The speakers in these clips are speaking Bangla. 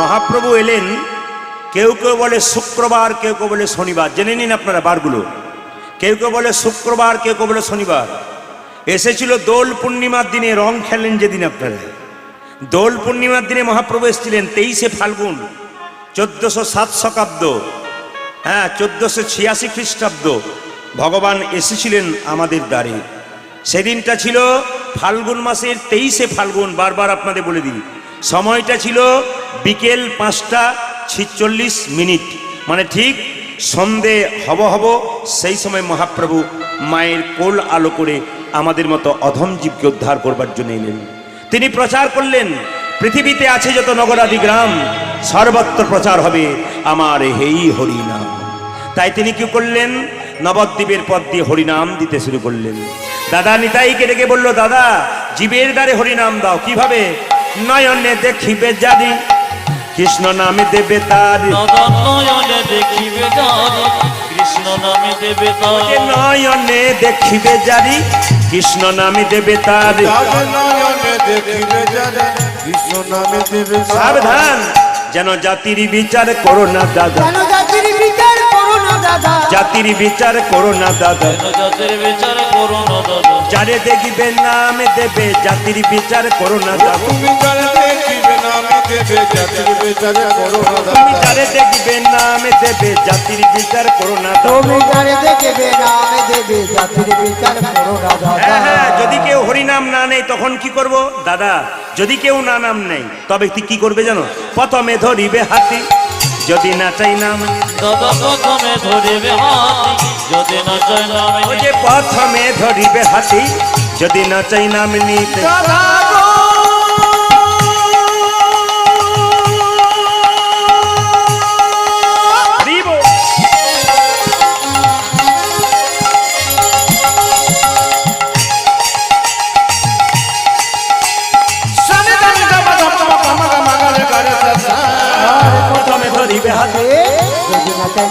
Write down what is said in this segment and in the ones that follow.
মহাপ্রভু এলেন, কেউ কেউ বলে শুক্রবার, কেউ কেউ বলে শনিবার। জেনে নিন আপনারা বারগুলো। কেউ কেউ বলে শুক্রবার, কেউ কেউ বলে শনিবার। এসেছিল দোল পূর্ণিমার দিনে, রং খেলেন যেদিন আপনারা। দোল পূর্ণিমার দিনে মহাপ্রভু এসেছিলেন, তেইশে ফাল্গুন, চোদ্দশো সাত শকাব্দ হ্যাঁ চোদ্দশো ছিয়াশি খ্রিস্টাব্দ। ভগবান এসেছিলেন আমাদের দ্বারে। সেদিনটা ছিল ফাল্গুন মাসের তেইশে ফাল্গুন, বারবার আপনাদের বলে দিই। সময়টা ছিল বিকেল পাঁচটা ছিচল্লিশ মিনিট। মানে ঠিক সন্ধে হব হব সেই সময় মহাপ্রভু মায়ের কোল আলো করে আমাদের মতো অধম জীবকে উদ্ধার করবার জন্য এলেন। তিনি প্রচার করলেন, পৃথিবীতে আছে যত নগরাদি গ্রাম, সর্বত্র প্রচার হবে আমার হেই হরিনাম। তাই তিনি কি করলেন? নবদ্বীপের পথ দিয়ে হরিনাম দিতে শুরু করলেন। দাদা নিতাইকে ডেকে বলল, দাদা, জীবের দ্বারে হরিনাম দাও, কীভাবে? নয়নে দেখিবে জানি কৃষ্ণ নামে দেবে তার। নয়নে দেখিবে জানি কৃষ্ণ নামে দেবে যে নয়নে দেখিবে জানি কৃষ্ণ নামে দেবে তার। তার নয়নে দেখিবে যারে কৃষ্ণ নামে দেবে সাবধান যেন জাতির বিচার করো না দাদা। কেন জাতির বিচার করো না দাদা। জাতির বিচার করো না দাদা? যারে দেখবে নামে দেবে জাতির বিচার করো না দাদা। তুমি যারে দেখিবে নামে দেবে জাতির বিচারে করো না তুমি যারে দেখবে নামে দেবে জাতির বিচার করো না দাদা। তুমি যারে দেখবে নামে দেবে জাতির বিচার করো না দাদা। হ্যাঁ হ্যাঁ যদি কেউ হরিনাম না নেয় তখন কি করব? দাদা যদি কেউ না নাম নেই তবে তুই কি করবে জানো? প্রথমে ধরিবে হাতি। যদি না চাই নাম দাদা প্রথমে ধরিবে হাতি যদি না চাই নামে ওই প্রথমে ধরিবে হাতি যদি না চাই নাম নিতে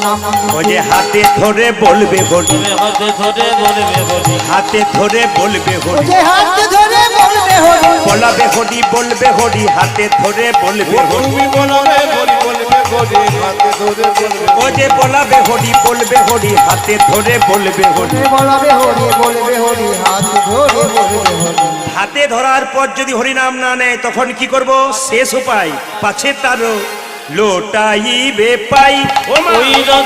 নাম যে হাতে ধরে বলবে হরি তুমি হাতে ধরে বলবে বলি। হাতে ধরে বলবে হরি হাত ধরে বলবে হরি বলাবে হরি বলবে হরি হাতে ধরে বলবে হরি। তুমি বলবে বলি বলবে বলি হাতে ধরে বলবে ও যে বলাবে হরি বলবে হরি হাতে ধরে বলবে হরি। বলবে হরি বলবে হরি হাত ধরে বলবে হরি। হাতে ধরার পর যদি হরিনাম না নেয় তখন কি করব? শেষ উপায় পাছে তার লোটাইবে পাই। ওই গো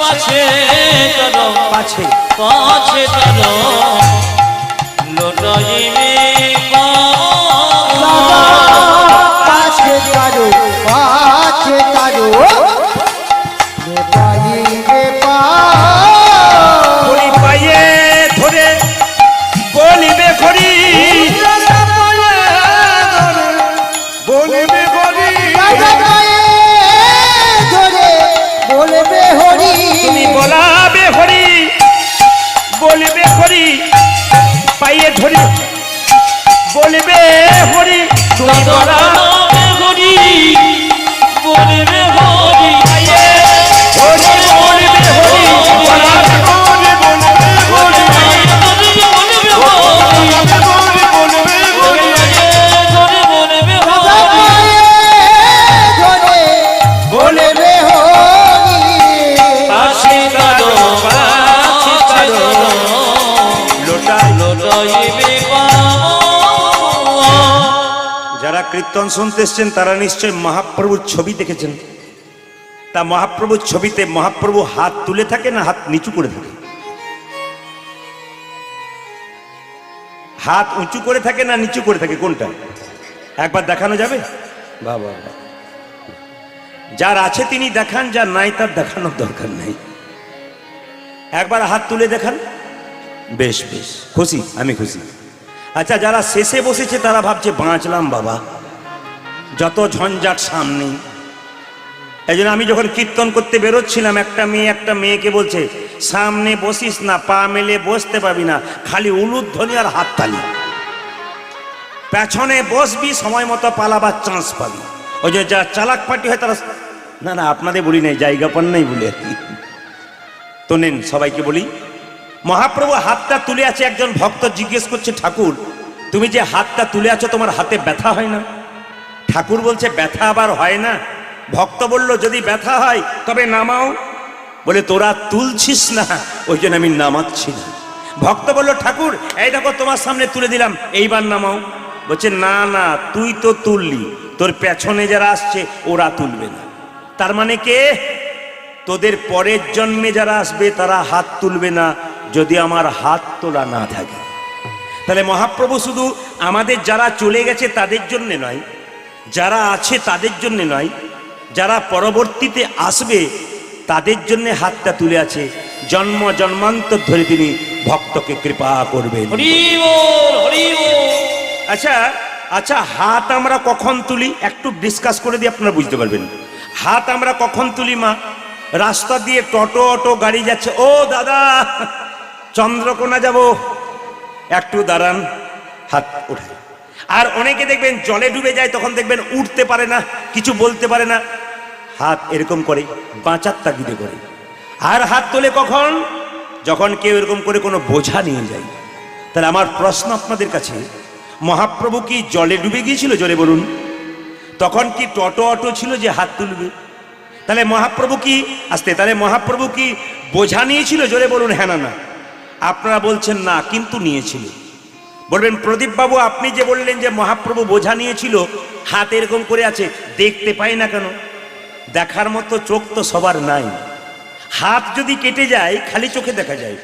পাছে চলো পাছে। পাছে চলো। লোটাইবে পাছে কারও পাছে কারও পাইয়ে ধরি। বলবে হরি তুমি দাদা হরি বলবে কীর্তন শুনতে এসছেন তারা নিশ্চয় মহাপ্রভুর ছবি দেখেছেন। তা মহাপ্রভুর ছবিতে মহাপ্রভু হাত তুলে থাকে না হাত নিচু করে থাকে? হাত উঁচু করে থাকে না নিচু করে থাকে কোনটা? একবার দেখানো যাবে? বাবা। যার আছে তিনি দেখান যার নাই তার দেখানোর দরকার নেই। একবার হাত তুলে দেখান। বেশ বেশ। খুশি? আমি খুশি। আচ্ছা যারা শেষে বসেছে তারা ভাবছে বাঁচলাম বাবা। যত ঝঞ্ঝাট সামনে। এই আমি যখন কীর্তন করতে বেরোচ্ছিলাম, একটা মেয়ে, একটা মেয়েকে বলছে, সামনে বসিস না, পা মেলে বসতে পাবি না, খালি উলুধ্বনি আর হাত হাততালি। পেছনে বসবি, সময় মতো পালাবার চান্স পাবি। ওই যে যা চালাক পার্টি হয় তারা, না না, আপনাদের বলি নাই, জায়গা পান নাই বলে আর কি। তো নেন, সবাইকে বলি, মহাপ্রভু হাতটা তুলে আছে, একজন ভক্ত জিজ্ঞেস করছে, ঠাকুর, তুমি যে হাতটা তুলে আছো, তোমার হাতে ব্যথা হয় না? ঠাকুর বলছে, ব্যথা আবার হয় না? ভক্ত বলল, যদি ব্যথা হয়, তবে নামাও। বলে, তোরা তুলছিস না, ওই জন্য আমি নামাচ্ছি না। ভক্ত বলল, ঠাকুর, এই দেখো, তোমার সামনে তুলে দিলাম, এইবার নামাও। বলছে, না না, তুই তো তুললি, তোর পেছনে যারা আসছে, ওরা তুলবে না। তার মানে কে? তোদের পরের জন্মে যারা আসবে, তারা হাত তুলবে না, যদি আমার হাত তোলা না থাকে। তাহলে মহাপ্রভু শুধু আমাদের যারা চলে গেছে, তাদের জন্যে নয় যারা আছে তাদের জন্যে নয় যারা পরবর্তীতে আসবে তাদের জন্য হাতটা তুলে আছে। জন্ম জন্মান্তর ধরে তিনি ভক্তকে কৃপা করবেন। হরি হরি আচ্ছা আচ্ছা হাত আমরা কখন তুলি? একটু ডিসকাস করে দিয়ে আপনারা বুঝতে পারবেন। হাত আমরা কখন তুলি মা? রাস্তা দিয়ে টোটো অটো গাড়ি যাচ্ছে। ও দাদা চন্দ্রকোনা যাব। একটু দাঁড়ান হাত ওঠে আর অনেকে দেখবেন জলে ডুবে যায়, তখন দেখবেন উঠতে পারে না, কিছু বলতে পারে না। হাত এরকম করে বাঁচার তাগিদে করে। আর হাত তোলে কখন? যখন কেউ এরকম করে কোনো বোঝা নিয়ে যায়। তাহলে আমার প্রশ্ন আপনাদের কাছে, মহাপ্রভু কি জলে ডুবে গিয়েছিল? জলে বলুন। তখন কি টোটো অটো ছিল যে হাত তুলবে? তাহলে মহাপ্রভু কি আসতে, তাহলে মহাপ্রভু কি বোঝা নিয়েছিল? জোরে বলুন হ্যাঁ না না। আপনারা বলছেন, না, কিন্তু নিয়েছিল। বলবেন প্রদীপ বাবু আপনি যে বললেন যে মহাপ্রভু বোঝা নিয়েছিল, হাত এরকম করে আছে, দেখতে পাই না কেন? দেখার মতো চোখ তো সবার নাই। হাত যদি কেটে যায়, খালি চোখে দেখা যায়।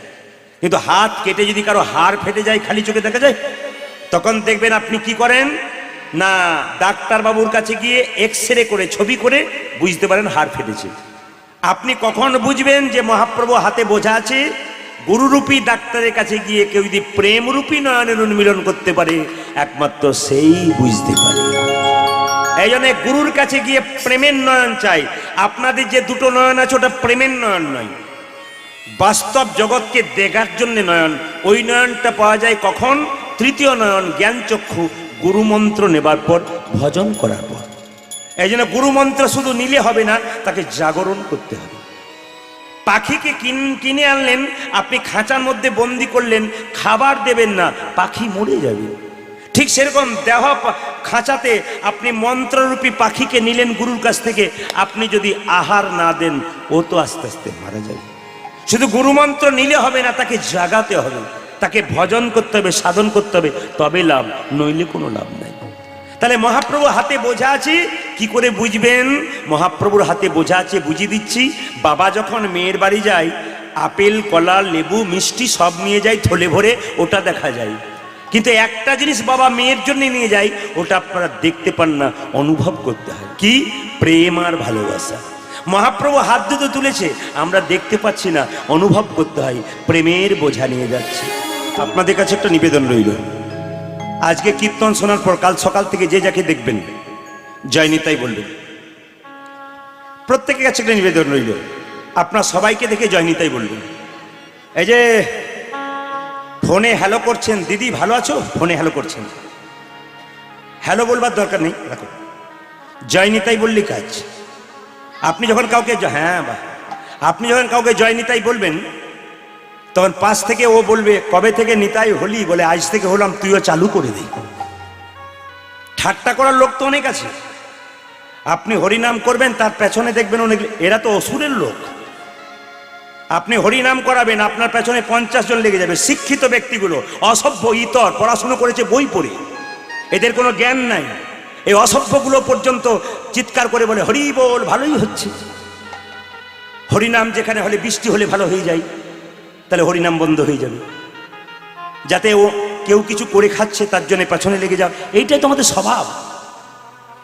কিন্তু হাত কেটে যদি কারও হাড় ফেটে যায়, খালি চোখে দেখা যায়? তখন দেখবেন আপনি কি করেন? না ডাক্তার বাবুর কাছে গিয়ে এক্স রে করে, ছবি করে বুঝতে পারেন হাড় ফেটেছে। আপনি কখন বুঝবেন যে মহাপ্রভু হাতে বোঝা আছে? গুরুরূপী ডাক্তারের কাছে গিয়ে কেউ যদি প্রেমরূপী নয়নের উন্মিলন করতে পারে, একমাত্র সেই বুঝতে পারে। এই জন্য গুরুর কাছে গিয়ে প্রেমের নয়ন চাই। আপনাদের যে দুটো নয়ন আছে, ওটা প্রেমের নয়ন নয়। বাস্তব জগৎকে দেখার জন্য নয়ন। ওই নয়নটা পাওয়া যায় কখন? তৃতীয় নয়ন জ্ঞান চক্ষু গুরুমন্ত্র নেবার পর, ভজন করার পর। এই জন্য গুরুমন্ত্র শুধু নিলে হবে না, তাকে জাগরণ করতে হবে। পাখিকে কিন, কিনে আনলেন, আপনি খাঁচার মধ্যে বন্দি করলেন, খাবার দেবেন না, পাখি মরে যাবে। ঠিক সেরকম দেহ খাঁচাতে আপনি মন্ত্ররূপী পাখিকে নিলেন গুরুর কাছ থেকে, আপনি যদি আহার না দেন, ও তো আস্তে আস্তে মারা যাবে। শুধু গুরুমন্ত্র নিলে হবে না, তাকে জাগাতে হবে, তাকে ভজন করতে হবে, সাধন করতে হবে, তবে লাভ, নইলে কোনো লাভ নাই। তাহলে মহাপ্রভু হাতে বোঝা আছে কি করে বুঝবেন? মহাপ্রভুর হাতে বোঝা আছে, বুঝিয়ে দিচ্ছি। বাবা যখন মেয়ের বাড়ি যায়, আপেল, কলা, লেবু, মিষ্টি সব নিয়ে যায়, থলে ভরে ওটা দেখা যায়। কিন্তু একটা জিনিস বাবা মেয়ের জন্য নিয়ে যায়, ওটা আপনারা দেখতে পান না, অনুভব করতে হয়। কি? প্রেম আর ভালোবাসা। মহাপ্রভু হাত দুটো তুলেছে, আমরা দেখতে পাচ্ছি না, অনুভব করতে হয়, প্রেমের বোঝা নিয়ে যাচ্ছে। আপনাদের কাছে একটা নিবেদন রইল। আজকে কীর্তন শোনার পর কাল সকাল থেকে যে যাকে দেখবেন জয়নি তাই বলবেন প্রত্যেকের কাছে একটা নিবেদন রইল। আপনার সবাইকে দেখে জয়নি তাই বলবেন এই যে, ফোনে হ্যালো করছেন, দিদি ভালো আছো? ফোনে হ্যালো করছেন। হ্যালো বলবার দরকার নেই, রাখো। জয়নি তাই বললি কাজ। আপনি যখন কাউকে হ্যাঁ বা আপনি যখন কাউকে জয় নিতাই বলবেন, তখন পাশ থেকে ও বলবে, কবে থেকে নিতাই হলি? বলে, আজ থেকে হলাম, তুইও চালু করে দিই ঠাট্টা করার লোক তো অনেক আছে। আপনি হরিনাম করবেন, তার পেছনে দেখবেন অনেক এরা তো অসুরের লোক। আপনি হরিনাম করাবেন, আপনার পেছনে পঞ্চাশ জন লেগে যাবে, শিক্ষিত ব্যক্তিগুলো, অসভ্য ইতর, পড়াশুনো করেছে বই পড়ে। এদের কোনো জ্ঞান নাই। এই অসভ্যগুলো পর্যন্ত চিৎকার করে বলে, হরি বল, ভালোই হচ্ছে। হরিনাম যেখানে হলে বৃষ্টি হলে ভালো হয়ে যায়, তাহলে হরিনাম বন্ধ হয়ে যাবে। যাতে ও কেউ কিছু করে খাচ্ছে, তার জন্য পেছনে লেগে যাও এইটাই তো আমাদের স্বভাব।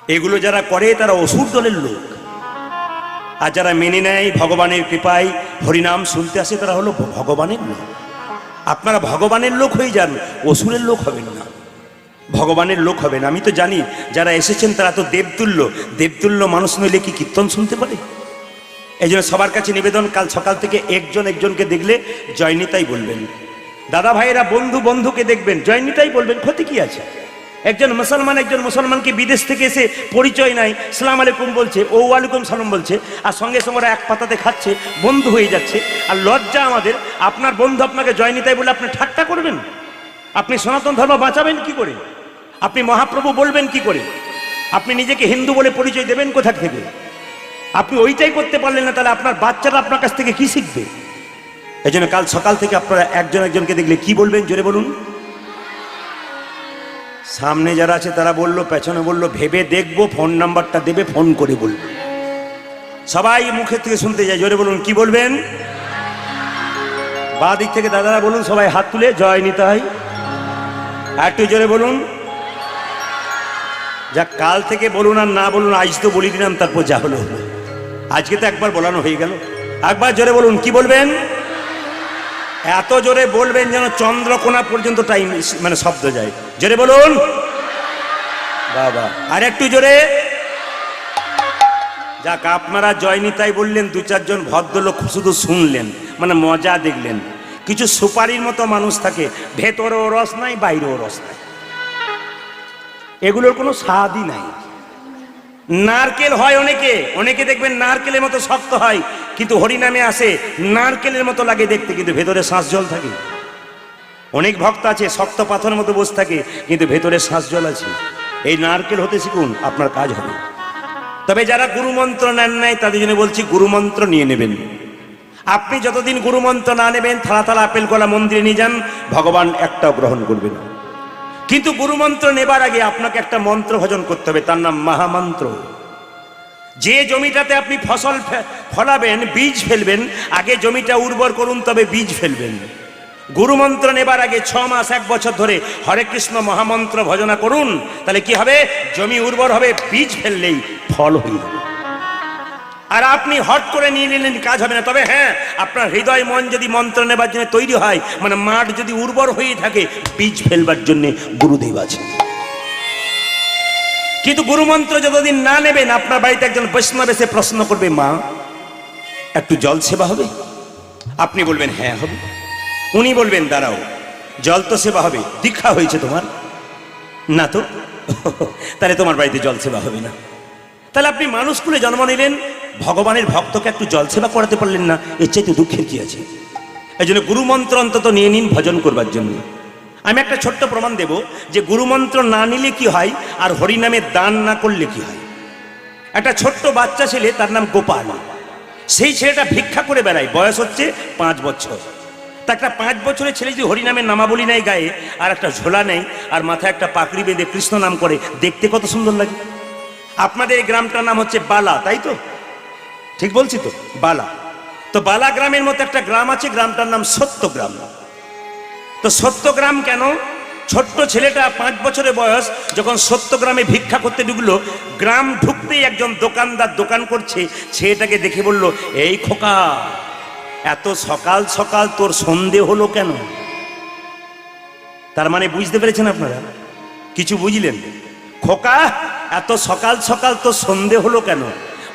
এগুলো যারা করে তারা অসুর দলের লোক। আর যারা মেনে নেয় ভগবানের কৃপায়, হরিনাম শুনতে আসে, তারা হলো ভগবানের লোক। আপনারা ভগবানের লোক হয়ে যান, অসুরের লোক হবেন না। ভগবানের লোক হবেন আমি তো জানি, যারা এসেছেন তারা তো দেবতুল্য। দেবতুল্য মানুষ নইলে কি কীর্তন শুনতে পারে? এই জন্য সবার কাছে নিবেদন, কাল সকাল থেকে একজন একজনকে দেখলে জয়নিতাই বলবেন। দাদা ভাইয়েরা, বন্ধু বন্ধুকে দেখবেন, জয়নিতাই বলবেন, ক্ষতি কি আছে? একজন মুসলমান, একজন মুসলমানকে বিদেশ থেকে এসে পরিচয় নাই? সালাম আলাইকুম বলছে, ও ওয়ালাইকুম সালাম বলছে, আর সঙ্গে সঙ্গে ওরা এক পাতাতে খাচ্ছে, বন্ধু হয়ে যাচ্ছে। আর লজ্জা আমাদের, আপনার বন্ধু আপনাকে জয় জয়নিতাই বলে আপনি ঠাট্টা করবেন? আপনি সনাতন ধর্ম বাঁচাবেন কি করে? আপনি মহাপ্রভু বলবেন কি করে? আপনি নিজেকে হিন্দু বলে পরিচয় দেবেন কোথা থেকে? আপনি ওইটাই করতে পারলেন না, তাহলে আপনার বাচ্চারা আপনার কাছ থেকে কি শিখবে? এই কাল সকাল থেকে আপনারা একজন একজনকে দেখলে কি বলবেন? জোরে বলুন। সামনে যারা আছে তারা বলল, পেছনে বলল, ভেবে দেখব, ফোন নাম্বারটা দেবে, ফোন করে বলবে। সবাই মুখের থেকে শুনতে যায়, জোরে বলুন, কি বলবেন? বা দিক থেকে দাদারা বলুন, সবাই হাত তুলে, জয় নিতে হয় একটু জোরে বলুন। যা কাল থেকে বলুন আর না বলুন, আজ তো বলি দিলাম, তারপর যা হলো। আজকে তো একবার বলানো হয়ে গেল। একবার জোরে বলুন, কি বলবেন? এত জোরে বলবেন যেন চন্দ্রকোনা পর্যন্ত টাইম মানে শব্দ যায়। জোরে বলুন। বাবা। আর একটু জোরে। যাক, আপনারা জয়নিতাই বললেন, দু চারজন ভদ্রলোক শুধু শুনলেন মানে মজা দেখলেন। কিছু সুপারির মতো মানুষ থাকে, ভেতরেও রস নাই, বাইরেও রস নাই। এগুলোর কোনো স্বাদই নাই। নারকেল হয় অনেকে অনেকে দেখবেন নারকেলের মতো শক্ত হয়, কিন্তু হরিনামে আসে, নারকেলের মতো লাগে দেখতে, কিন্তু ভেতরে শ্বাস জল থাকে। অনেক ভক্ত আছে, শক্ত পাথরের মতো বসে থাকে, কিন্তু ভেতরে শ্বাস জল আছে। এই নারকেল হতে শিখুন, আপনার কাজ হবে। তবে যারা গুরুমন্ত্র নেন নাই, তাদের জন্য বলছি গুরুমন্ত্র নিয়ে নেবেন। আপনি যতদিন গুরুমন্ত্র না নেবেন, থালা থালা আপেল কলা মন্দিরে নিয়ে যান, ভগবান একটাও গ্রহণ করবেন না। কিন্তু গুরুমন্ত্র নেবার আগে আপনাকে একটা মন্ত্র ভজন করতে হবে, তার নাম মহামন্ত্র। যে জমিটাতে আপনি ফসল ফলাবেন, বীজ ফেলবেন, আগে জমিটা উর্বর করুন, তবে বীজ ফেলবেন। গুরুমন্ত্র নেবার আগে ছ মাস, এক বছর ধরে হরে কৃষ্ণ মহামন্ত্র ভজনা করুন, তাহলে কি হবে? জমি উর্বর হবে, বীজ ফেললেই ফল হয়ে যাবে। আর আপনি হট করে নিয়ে নিলেন, কাজ হবে না। তবে হ্যাঁ আপনার হৃদয় মন যদি মন্ত্র নেবার জন্য তৈরি হয় মানে মাঠ যদি উর্বর হয়ে থাকে, বীজ ফেলবার জন্য গুরুদেব আছে কিন্তু গুরুমন্ত্র যতদিন না নেবেন, আপনার বাড়িতে একজন বৈষ্ণব এসে প্রশ্ন করবে, মা, একটু জল সেবা হবে? আপনি বলবেন হ্যাঁ হবে। উনি বলবেন, দাঁড়াও, জল তো সেবা হবে, দীক্ষা হয়েছে তোমার। না তো? তাহলে তোমার বাড়িতে জল সেবা হবে না। তাহলে আপনি মানুষ কুলে জন্ম নিলেন ভগবানের ভক্তকে একটু জল সেবা করাতে পারলেন না, এর চাইতে দুঃখের কি আছে? এই জন্য গুরুমন্ত্র অন্তত নিয়ে নিন ভজন করবার জন্য। আমি একটা ছোট্ট প্রমাণ দেব যে গুরুমন্ত্র না নিলে কি হয় আর হরিনামে দান না করলে কি হয়? একটা ছোট্ট বাচ্চা ছেলে, তার নাম গোপাল। সেই ছেলেটা ভিক্ষা করে বেড়ায়, বয়স হচ্ছে পাঁচ বছর। তা একটা পাঁচ বছরের ছেলে যদি হরিনামের নামাবলী নেয় গায়ে, আর একটা ঝোলা নেয়, আর মাথায় একটা পাকড়ি বেঁধে কৃষ্ণ নাম করে, দেখতে কত সুন্দর লাগে। আপনাদের এই গ্রামটার নাম হচ্ছে বালা, তাই তো? ঠিক বলছি তো? বালা। তো বালা গ্রামের মতো একটা গ্রাম আছে, গ্রামটার নাম সত্যগ্রাম। তো সত্যগ্রাম কেন? ছোট্ট ছেলেটা পাঁচ বছরের বয়স, যখন সত্যগ্রামে ভিক্ষা করতে ঢুকলো, গ্রাম ঢুকতেই একজন দোকানদার দোকান করছে, ছেলেটাকে দেখে বলল, এই খোকা, এত সকাল সকাল তোর সন্ধে হলো কেন? তার মানে বুঝতে পেরেছেন আপনারা? কিছু বুঝলেন? খোকা, এত সকাল সকাল তোর সন্ধে হলো কেন?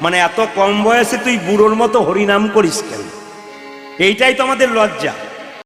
মানে এত কম বয়সে তুই বুড়োর মতো হরিনাম করিস কেন? এইটাই তো আমাদের লজ্জা।